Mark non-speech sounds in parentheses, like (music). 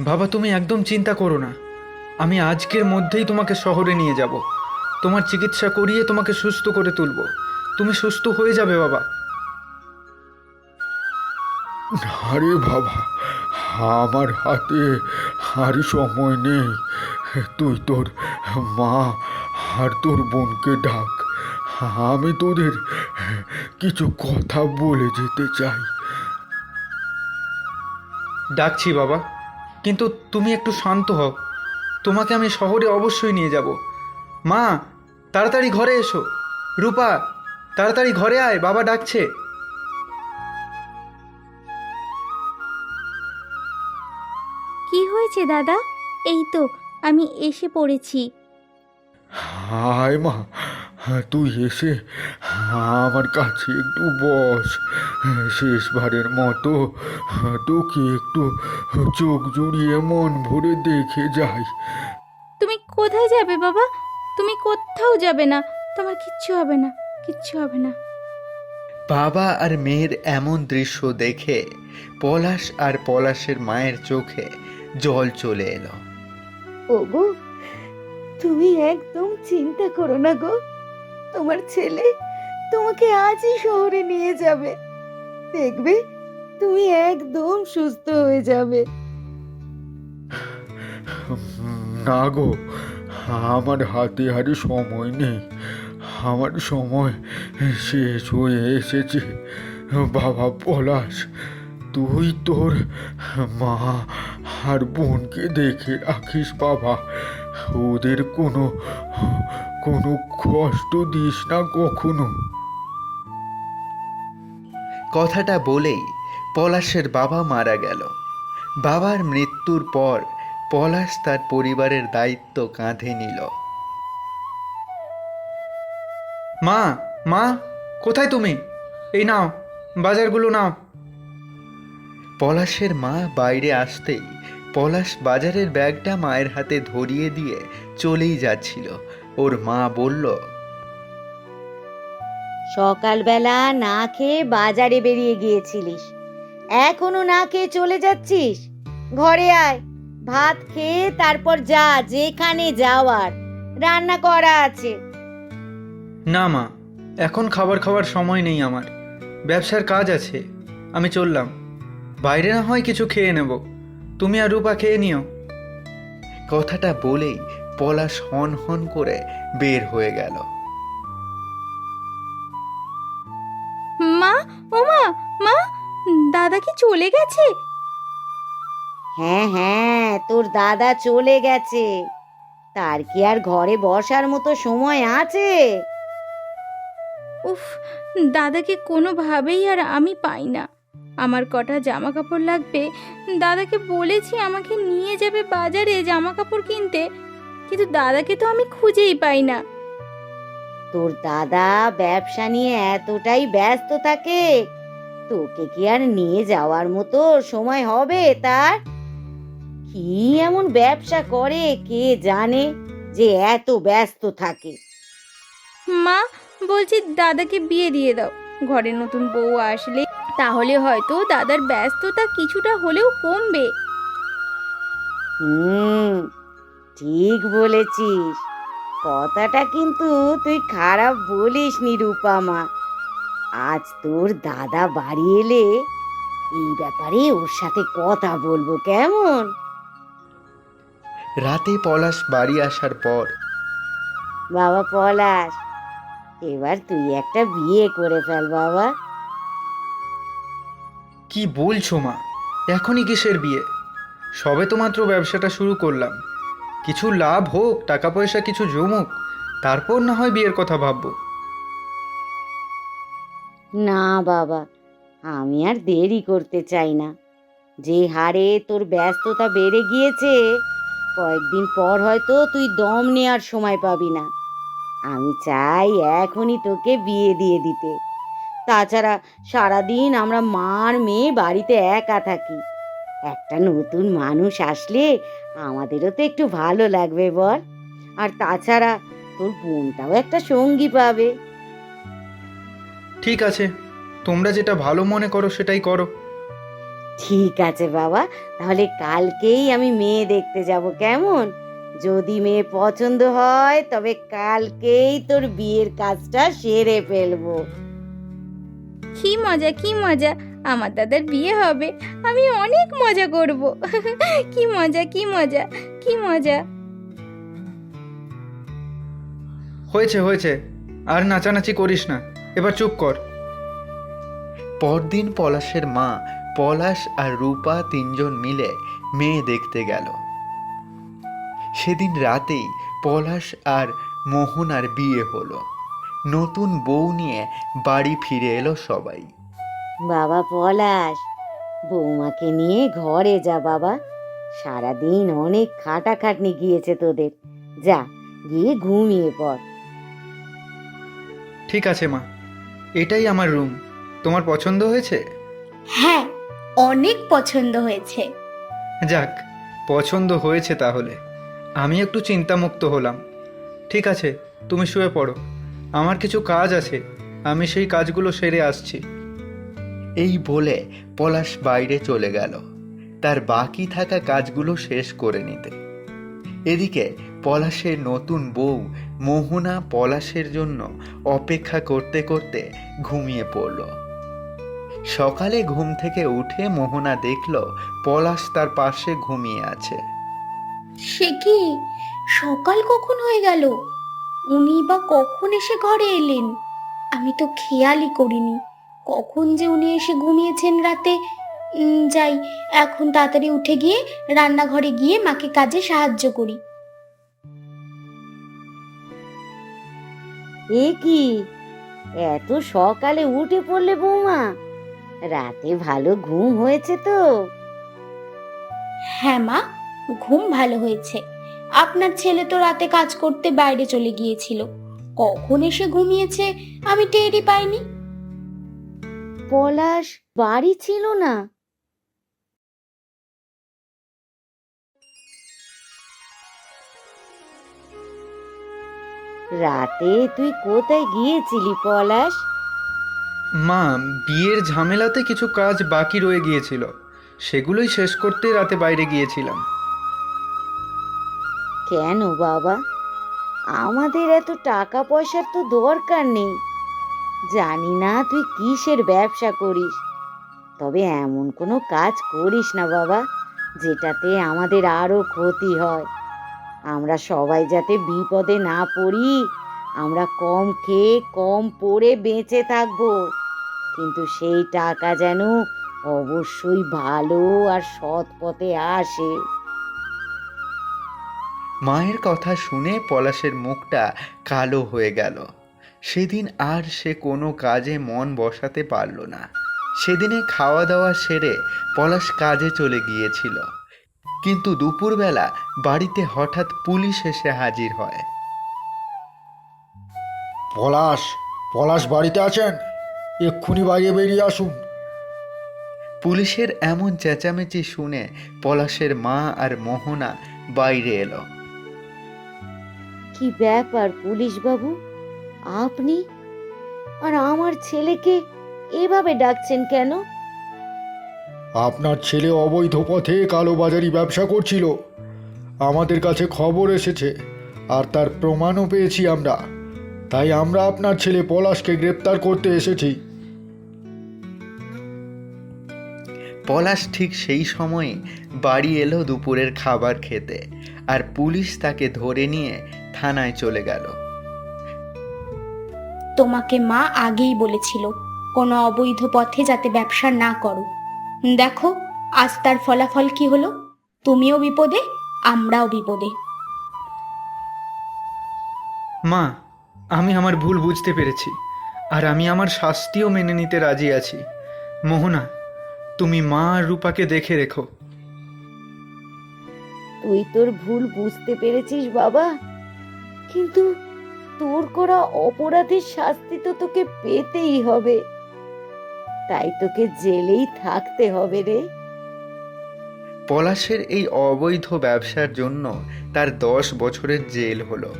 বাবা তুমি একদম চিন্তা করো না। আমি আজকের মধ্যেই তোমাকে শহরে নিয়ে যাব। তোমার চিকিৎসা করিয়ে তোমাকে সুস্থ করে তুলব। তুমি সুস্থ হয়ে যাবে বাবা। আরে বাবা আমার হাতে আর সময় নেই। তুই তোর মা আর তোর বোনকে ডাক। আমি তোদের কিছু কথা বলে যেতে চাই। ডাকছি বাবা। কিন্তু তুমি একটু শান্ত হও। তোমাকে আমি শহরে অবশ্যই নিয়ে যাব। মা তাড়াতাড়ি ঘরে এসো। রূপা তাড়াতাড়ি ঘরে আয় বাবা ডাকছে। কি হয়েছে দাদা? এই তো আমি এসে পড়েছি। হায় মা তুই এসে আমার কাছে একটু বস। শেষবারের মতো তোকে একটু চোখ জুড়িয়ে মন ভরে দেখে যাই। তুমি কোথায় যাবে বাবা? তুমি কোথাও যাবে না। তোমার কিচ্ছু হবে না কিচ্ছু হবে না। বাবা আর মেয়ের এমন দৃশ্য দেখে পলাশ আর পলাশের মায়ের চোখে জল চলে এলো। ওগো তুমি একদম চিন্তা করো না গো। তোমার ছেলে তোমাকে আজই শহরে নিয়ে যাবে। দেখবে তুমি একদম সুস্থ হয়ে যাবে। না গো, আমার হাতে আর সময় নেই। আমার সময় শেষ হয়ে এসেছে। বাবা পলাশ, তুই তোর মা আর বোনকে দেখে রাখিস বাবা। ওদের কোনো কোনো কষ্ট দিস না কখনো। কথাটা বলেই পলাশের বাবা মারা গেল। বাবার মৃত্যুর পর পলাশ তার পরিবারের দায়িত্ব কাঁধে নিল। মা মা কোথায় তুমি? এই নাও বাজারগুলো নাও। পলাশের মা বাইরে আসতেই পলাশ বাজারের ব্যাগটা মায়ের হাতে ধরিয়ে দিয়ে চলেই যাচ্ছিল। ওর মা বলল সকালবেলা না খেয়ে বাজারে বেরিয়ে গিয়েছিলিস। এখনও না খেয়ে চলে যাচ্ছিস? ঘরে আয় ভাত খেয়ে তারপর যা যেখানে যাওয়ার। রান্না করা আছে। না মা এখন খাবার খাওয়ার সময় নেই আমার। ব্যবসার কাজ আছে আমি চললাম। বাইরে না হয় কিছু খেয়ে নেব। তুমি আর রূপা খেয়ে নিও। কথাটা বলেই পলাশ হন হন করে বের হয়ে গেল। চলে গেছে? হ্যাঁ হ্যাঁ তোর দাদা চলে গেছে। তার কি আর ঘরে বসার মতো সময় আছে? উফ দাদাকে কোনোভাবেই আর আমি পাই না। আমার কটা জামা কাপড় লাগবে। দাদাকে বলেছি আমাকে নিয়ে যাবে বাজারে জামা কাপড় কিনতে। কিন্তু দাদাকে তো আমি খুঁজেই পাই না। তোর দাদা ব্যবসা নিয়ে এতটাই ব্যস্ত থাকে। তোকে কি আর নিয়ে যাওয়ার মতো সময় হবে তার? কি এমন ব্যবসা করে কে জানে যে এত ব্যস্ত থাকে? মা বলছি দাদাকে বিয়ে দিয়ে দাও। ঘরে নতুন বউ আসলে তাহলে হয়তো দাদার ব্যস্ততা কিছুটা হলেও কমবে। হুম ঠিক বলেছিস। কথাটা কিন্তু তুই খারাপ বলিস নি রূপামা আজ তোর দাদা বাড়ি এলে এই ব্যাপারে ওর সাথে কথা বলব কেমন? রাতে পলাশ বাড়ি আসার পর। বাবা পলাশ এবার তুই একটা বিয়ে করে ফেল বাবা। কি বলছো মা? এখনই কিসের বিয়ে? সবে তো মাত্র ব্যবসাটা শুরু করলাম। কিছু লাভ হোক টাকা পয়সা কিছু জমুক তারপর না হয় বিয়ের কথা ভাববো। না বাবা, আমি আর দেরি করতে চাই না। যে হারে তোর ব্যস্ততা বেড়ে গিয়েছে, কয়েকদিন পর হয়তো তুই দম নেওয়ার সময় পাবি না। আমি চাই এখনই তোকে বিয়ে দিয়ে দিতে। তাছাড়া সারাদিন আমরা মার মেয়ে বাড়িতে একা থাকি। একটা নতুন মানুষ আসলে আমাদেরও তো একটু ভালো লাগবে বল। আর তাছাড়া তোর বোনটাও একটা সঙ্গী পাবে। ঠিক আছে তোমরা যেটা ভালো মনে করো সেটাই করো। ঠিক আছে বাবা তাহলে কালকেই আমি মেয়ে দেখতে যাব কেমন? যদি মেয়ে পছন্দ হয় তবে কালকেই তোর বিয়ের কাজটা সেরে ফেলব। কি মজা কি মজা আমার দাদার বিয়ে হবে আমি অনেক মজা করব। (laughs) কি মজা কি মজা কি মজা। হয়েছে হয়েছে আর নাচানাচি করিস না। এবার চুপ কর। পরদিন পলাশের মা পলাশ আর রূপা তিনজন মিলে মেয়ে দেখতে গেল। সেদিন রাতেই পলাশ আর মোহনার বিয়ে হলো। নতুন বউ নিয়ে বাড়ি ফিরে এলো সবাই। বাবা পলাশ বৌমাকে নিয়ে ঘরে যা বাবা। সারাদিন অনেক খাটাখাটনি গিয়েছে তোদের। যা গিয়ে ঘুমিয়ে পড়। ঠিক আছে মা। এটাই আমার রুম তোমার পছন্দ হয়েছে? হ্যাঁ অনেক পছন্দ হয়েছে। যাক পছন্দ হয়েছে তাহলে। আমি একটু চিন্তামুক্ত হলাম। ঠিক আছে তুমি শুয়ে পড়ো। আমার কিছু কাজ আছে। আমি সেই কাজগুলো সেরে আসছি। এই বলে পলাশ বাইরে চলে গেল। তার বাকি থাকা কাজগুলো শেষ করে নিতে। এদিকে পলাশের নতুন বউ মোহনা পলাশের জন্য অপেক্ষা করতে করতে ঘুমিয়ে পড়ল। সকালে ঘুম থেকে উঠে মোহনা দেখল পলাশ তার পাশে ঘুমিয়ে আছে। সে কি? সকাল কখন হয়ে গেল? উনি বা কখন এসে ঘরে এলেন? আমি তো খেয়ালই করিনি। কখন যে উনি এসে ঘুমিয়েছেন রাতে? যাই, এখন তাড়াতাড়ি উঠে গিয়ে রান্নাঘরে গিয়ে মাকে কাজে সাহায্য করি। এ কি? এত সকালে উঠে পড়লে বৌমা রাতে ভালো ঘুম হয়েছে তো? হ্যাঁ মা ঘুম ভালো হয়েছে। আপনার ছেলে তো রাতে কাজ করতে বাইরে চলে গিয়েছিল। কখন এসে ঘুমিয়েছে আমি টেরই পাইনি। পলাশ বাড়ি ছিল না। রাতে তুই কোথায় গিয়েছিলি পলাশ? মা বিয়ের ঝামেলাতে কিছু কাজ বাকি রয়ে গিয়েছিল। সেগুলোই শেষ করতে রাতে বাইরে গিয়েছিলাম। কেন বাবা? আমাদের এত টাকা পয়সার তো দরকার নেই। জানি না তুই কিসের ব্যবসা করিস। তবে এমন কোনো কাজ করিস না বাবা যেটাতে আমাদের আরও ক্ষতি হয়। আমরা সবাই যাতে বিপদে না পড়ি, আমরা কম খেয়ে কম পড়ে বেঁচে থাকব। কিন্তু সেই টাকা যেন অবশ্যই ভালো আর সৎ পথে আসে। মায়ের কথা শুনে পলাশের মুখটা কালো হয়ে গেল। সেদিন আর সে কোনো কাজে মন বসাতে পারল না। সেদিনে খাওয়া দাওয়া সেরে পলাশ কাজে চলে গিয়েছিল। কিন্তু দুপুরবেলা বাড়িতে হঠাৎ পুলিশ এসে হাজির হয়। পলাশ পলাশ বাড়িতে আছেন? এক্ষুনি বাইরে বেরিয়ে আসুন। পুলিশের এমন চেঁচামেচি শুনে পলাশের মা আর মোহনা বাইরে এলো। কি ব্যাপার পুলিশ বাবু আপনি? আর আমার ছেলেকে এভাবে ডাকছেন কেন? আপনার ছেলে অবৈধ পথে কালোবাজারি ব্যবসা করছিল। আমাদের কাছে খবর এসেছে আর তার প্রমাণও পেয়েছি আমরা। তাই আমরা আপনার ছেলে পলাশকে গ্রেপ্তার করতে এসেছি। পলাশ ঠিক সেই সময়ে বাড়ি এলো দুপুরের খাবার খেতে আর পুলিশ তাকে ধরে নিয়ে থানায় চলে গেল। তোমাকে মা আগেই বলেছিল কোনো অবৈধ পথে যাতে ব্যবসা না করো। দেখো আজ তার ফলাফল কি হলো? তুমিও বিপদে আমরাও বিপদে। মা আমি আমার ভুল বুঝতে পেরেছি আর আমি আমার শাস্তিও মেনে নিতে রাজি আছি। মোহনা তুমি মা আর রূপাকে দেখে রেখো। তুই তোর ভুল বুঝতে পেরেছিস বাবা। কিন্তু তোর করা অপরাধের শাস্তি তো তোকে পেতেই হবে। তাই তোকে জেলেই থাকতে হবে রে। পলাশের এই অবৈধ ব্যবসার জন্য তার দশ বছরের জেল হলো।